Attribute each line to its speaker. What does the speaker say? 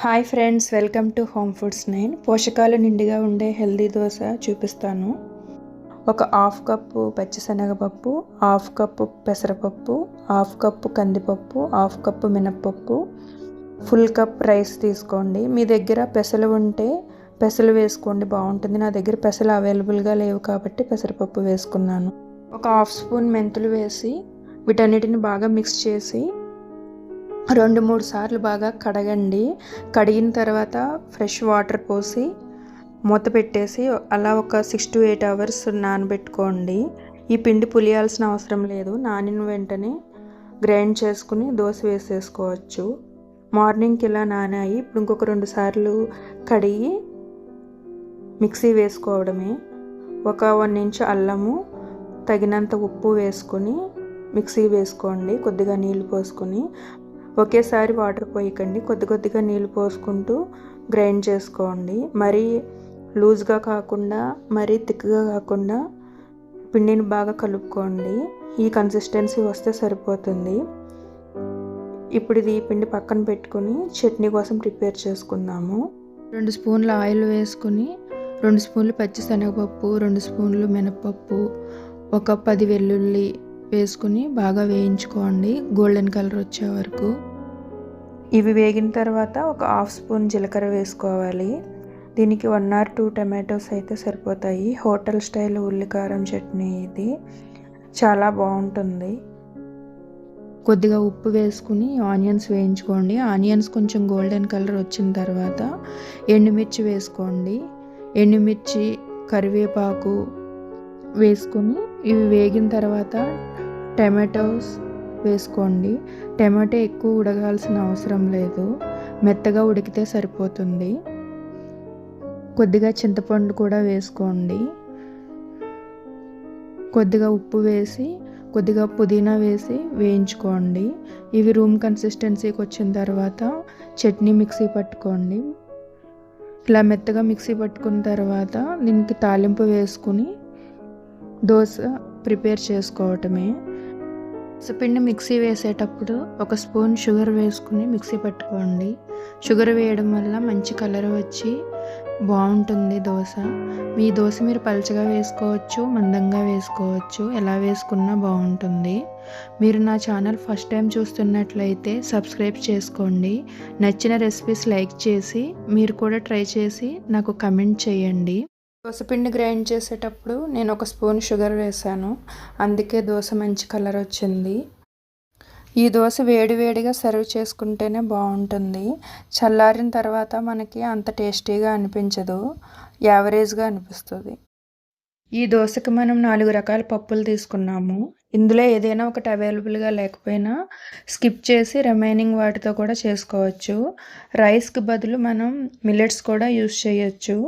Speaker 1: Hi friends welcome to home foods nine. పోషకాలు నిండుగా ఉండే హెల్దీ దోశ చూపిస్తాను. ఒక హాఫ్ కప్పు పచ్చిశనగపప్పు హాఫ్ కప్పు పెసరపప్పు హాఫ్ కప్పు కందిపప్పు హాఫ్ కప్పు మినప్పప్పు. ఫుల్ కప్ రైస్ తీసుకోండి. మీ దగ్గర పెసలు ఉంటే పెసలు వేసుకోండి బాగుంటుంది. నా దగ్గర పెసలు అవైలబుల్గా లేవు కాబట్టి పెసరపప్పు వేసుకున్నాను. ఒక హాఫ్ స్పూన్ మెంతులు వేసి వీటన్నిటిని బాగా మిక్స్ చేసి రెండు మూడు సార్లు బాగా కడగండి. కడిగిన తర్వాత ఫ్రెష్ వాటర్ పోసి మూత పెట్టేసి అలా ఒక సిక్స్ టు ఎయిట్ అవర్స్ నానబెట్టుకోండి. ఈ పిండి పులియాల్సిన అవసరం లేదు. నానిన వెంటనే గ్రైండ్ చేసుకుని దోశ వేసేసుకోవచ్చు. మార్నింగ్కి ఇలా నానాయి. ఇప్పుడు ఇంకొక రెండు సార్లు కడిగి మిక్సీ వేసుకోవడమే. ఒక వన్ ఇంచ్ అల్లము తగినంత ఉప్పు వేసుకొని మిక్సీ వేసుకోండి. కొద్దిగా నీళ్ళు పోసుకొని ఒకేసారి వాటర్ పోయకండి. కొద్ది కొద్దిగా నీళ్ళు పోసుకుంటూ గ్రైండ్ చేసుకోండి. మరీ లూజ్గా కాకుండా మరీ థిక్గా కాకుండా పిండిని బాగా కలుపుకోండి. ఈ కన్సిస్టెన్సీ వస్తే సరిపోతుంది. ఇప్పుడు ఇది పిండి పక్కన పెట్టుకుని చట్నీ కోసం ప్రిపేర్ చేసుకుందాము. రెండు స్పూన్ల ఆయిల్ వేసుకుని రెండు స్పూన్లు పచ్చి శనగపప్పు రెండు స్పూన్లు మినపప్పు ఒక పది వెల్లుల్లి వేసుకుని బాగా వేయించుకోండి. గోల్డెన్ కలర్ వచ్చే వరకు. ఇవి వేగిన తర్వాత ఒక హాఫ్ స్పూన్ జీలకర్ర వేసుకోవాలి. దీనికి వన్ ఆర్ టూ టమాటోస్ అయితే సరిపోతాయి. హోటల్ స్టైల్ ఉల్లికారం చట్నీ ఇది. చాలా బాగుంటుంది. కొద్దిగా ఉప్పు వేసుకుని ఆనియన్స్ వేయించుకోండి. ఆనియన్స్ కొంచెం గోల్డెన్ కలర్ వచ్చిన తర్వాత ఎండుమిర్చి వేసుకోండి. ఎండుమిర్చి కరివేపాకు వేసుకుని ఇవి వేగిన తర్వాత టమాటోస్ వేసుకోండి. టమాటో ఎక్కువ ఉడగాల్సిన అవసరం లేదు. మెత్తగా ఉడికితే సరిపోతుంది. కొద్దిగా చింతపండు కూడా వేసుకోండి. కొద్దిగా ఉప్పు వేసి కొద్దిగా పుదీనా వేసి వేయించుకోండి. ఇవి రూమ్ కన్సిస్టెన్సీకి వచ్చిన తర్వాత చట్నీ మిక్సీ పట్టుకోండి. ఇలా మెత్తగా మిక్సీ పట్టుకున్న తర్వాత దీనికి తాలింపు వేసుకుని దోశ ప్రిపేర్ చేసుకోవటమే. పిండి మిక్సీ వేసేటప్పుడు ఒక స్పూన్ షుగర్ వేసుకుని మిక్సీ పట్టుకోండి. షుగర్ వేయడం వల్ల మంచి కలర్ వచ్చి బాగుంటుంది దోశ. మీ దోశ మీరు పలచగా వేసుకోవచ్చు మందంగా వేసుకోవచ్చు ఎలా వేసుకున్నా బాగుంటుంది. మీరు నా ఛానల్ ఫస్ట్ టైం చూస్తున్నట్లయితే సబ్స్క్రైబ్ చేసుకోండి. నచ్చిన రెసిపీస్ లైక్ చేసి మీరు కూడా ట్రై చేసి నాకు కమెంట్ చేయండి. దోసపిండి గ్రైండ్ చేసేటప్పుడు నేను ఒక స్పూన్ షుగర్ వేసాను. అందుకే దోశ మంచి కలర్ వచ్చింది. ఈ దోశ వేడివేడిగా సర్వ్ చేసుకుంటేనే బాగుంటుంది. చల్లారిన తర్వాత మనకి అంత టేస్టీగా అనిపించదు. యావరేజ్గా అనిపిస్తుంది. ఈ దోశకి మనం నాలుగు రకాల పప్పులు తీసుకున్నాము. ఇందులో ఏదైనా ఒకటి అవైలబుల్గా లేకపోయినా స్కిప్ చేసి రిమైనింగ్ వాటితో కూడా చేసుకోవచ్చు. రైస్కి బదులు మనం మిల్లెట్స్ కూడా యూస్ చేయొచ్చు.